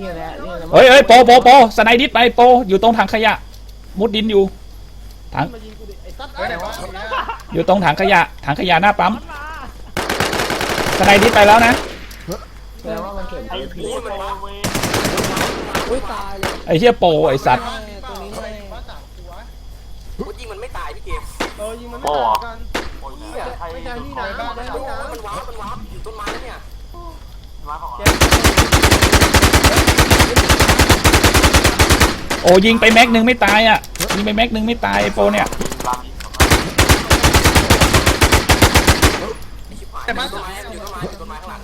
นี่แหละนี่แหละเฮ้ยเฮ้ยโปโปโปสไนดิสไปโปอยู่ตรงถังขยะ มุดดินอยู่ ถังมายิงกูดิไอ้สัตว์เฮ้ยไหนวะอยู่ตรงถังขยะ ถังขยะหน้าปั๊มสไนดิสไปแล้วนะแปลว่ามันเก็บไอ้พี่พูดมันวะอุ้ยตายเลยไอ้เหี้ยโปไอ้สัตว์ตัวนี้เฮ้แม่ยว่าสามตัวพูดยิงมันไม่ตายพี่เกมเออยิงมันไม่ตายกันโอ้ยไม่ใช่ไม่ใช่นี่นะไม่ใช่นี่นะมันว้ามันว้าอยู่ต้นไม้แล้วเนี่ยว้าของ โอ้ยิงไปแม็กหนึ่งไม่ตายอะยิงไปแม็กหนึ่งไม่ตายไอ้โปเนี่ยชิบหายอยู่ต้นไม้อยู่ต้นไม้อยู่ต้นไม้ข้างหลัง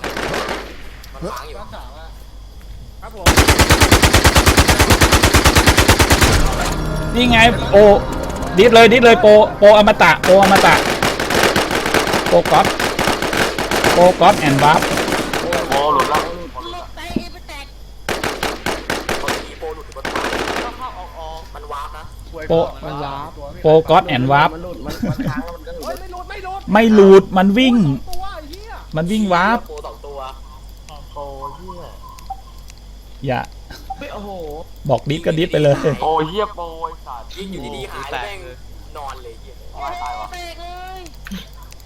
มันวางอยู่บ้านสามอะครับผมนี่ไงโปดิสเลยดิสเลยโปโปอมตะโปอมตะโปก๊อตโปก๊อตแอนด์บัฟโอ้หลุดแล้ว แตกไปแตก พอทีโปหลุดอยู่บนต้นไม้เข้าเข้าออกออกมัน ว้านะโปโปก๊อตแอนด์วับมันหลุดมันมันค้างแล้วมันก็หลุเฮ้ยดไม่หลุดไม่หลุดไม่หลุดมันวิ่งตัวไอ้เหี้ยมันวิ่งวาร์ปโปสองตัวโปเหี้ยอย่าเฮ้ยโอ้โหบอกดิสก็ดิสไปเลย โอ้ยเฮียโปรไอ้สัตว์ยิงอยู่ดีๆหายแล้วแม่งนอนเลยเหี้ยตายตายวะแตกเลย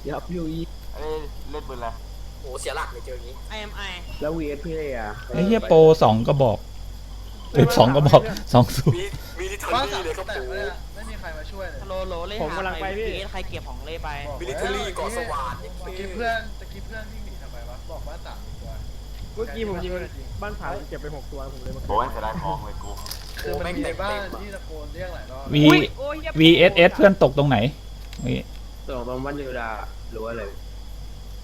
ยับยูอีเอ้ยเล่นปืนอะไรโอ้เสียหลักเลยเจออย่างนี้แล้ว VS พี่เลยอะไอ้เหี้ยโปรสองก็บอกเอ้ยสองก็บอกสองสูตรมีมี ที่ทันบ้านนี่สามเลยครับแตโปกเลยอะไม่มีใครมาช่วยเลยโลโลเล่ผมกำลังไปพี่ใครเก็บของเล่ไป มิลิเทอรี่เกาะสว่านตะกี้เพื่อนตะกี้เพื่อนวิ่งหนีทำไมวะบอกบ้านสามตัวเมื่อกี้ผมยิงบ้านผาผมเก็บไปหกตัวผมเลยมาโปรแม่งเสียดายของเลยกู คือมันมีบ้านที่ตะโกนเรียกหลายรอบ V VSS เพื่อนตกตรงไหนนี่ส่งตรงบ้านยูดาหรือว่าอะไร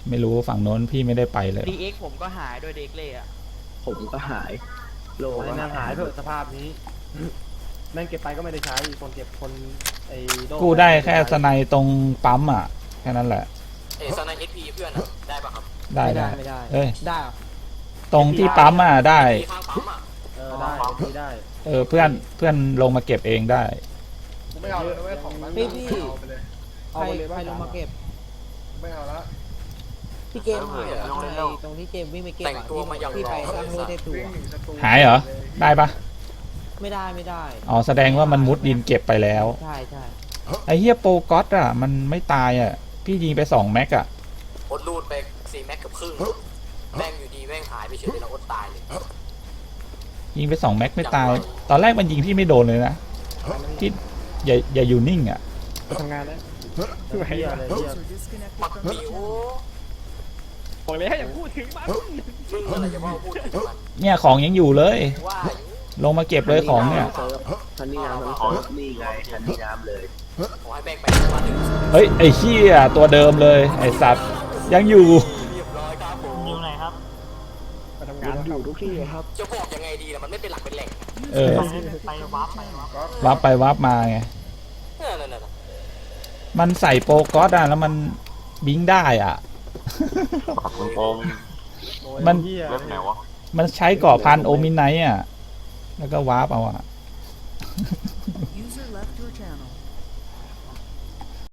ไม่รู้ฝั่งโน้นพี่ไม่ได้ไปเลยดีเอ็กผมก็หายด้วยเด็กเล่อะผมก็หาย โลโอ้ก็ยนางหาหายยเถอะสภาพนี้ แม่งเก็บไปก็ไม่ได้ใช้คนเก็บคนไอ้โกูได้แค่สไนตรงปั๊มอะแค่นั้นแหละ เอซอนไอเอสพีเพื่อนอะได้ป่ะครับได้ไม่ได้ได้ไม่ได้เอ้ยได้เหรอตรงที่ปั๊มอะได้ มีข้างปั๊มอะเออได้ไม่ได้เออเพื่อนเพื่อนลงมาเก็บเองได้ กูไม่เอาเลยนะเว้ยของบ้านพี่พี่ เอาไปเลยใครใครลงมาเก็บไม่เอาละพี่เกมหายตรงไหนตรงที่เจมวิ่งไปเก็บแต่งอะตัวมาอย่างพี่รไปอสร้างเลยรูสัได้ตว์ตัววิ่งหนีศัตรูหายเหรอ ได้ปะ ไม่ได้ไม่ได้อ๋อแสดงว่ามันมุดดินเก็บไปแล้ว ใช่ใช่ไอ้เฮียโปรก๊อตอะ มันไม่ตายอะ พี่ยิงไปสองแม็กอะอดรูดไปสี่แม็กกับครึ่งแม่งอยู่ดีแม่งหายไปเฉยเลยแล้วอดตายเลยยิงไปสองแม็กไม่ตาย ตอนแรกมันยิงพี่ไม่โดนเลยนะพี่อย่าอย่าอยู่นิ่งอะทำงานแล้วเฮียอะไรเฮียปักปิวบอกเลยให้อย่าพูดถึงมันมึงอะไรจะว่าพูดถึงมันเนี่ยของยังอยู่เลยว่า ลงมาเก็บเลยของเนี่ยทันนี่น้ำทั้งเซิร์ฟนี่ไงทันนี่น้ำเลยขอให้แม่งไปวันหนึ่งเฮ้ย ไอ้เหี้ยตัวเดิมเลย ไอ้สัตว์ ยังอยู่ เรียบร้อยครับผมอยู่ไหนครับไปทำงางานนอยู่ทุกที่ครับ จะบอกยังไงดีล่ะมันไม่เป็นหลักเป็นแหล่งเออ ไปวับไปวับวับไปวับมาไง เออนั่นน่ะมันใส่โปรก๊อตอะแล้วมันบิงได้อะปักปืนโปมมันเฮียเว็บไหนวะมันใช้ก่อพันโอมินไนท์อะ แล้วก็วาร์ปเอาอะ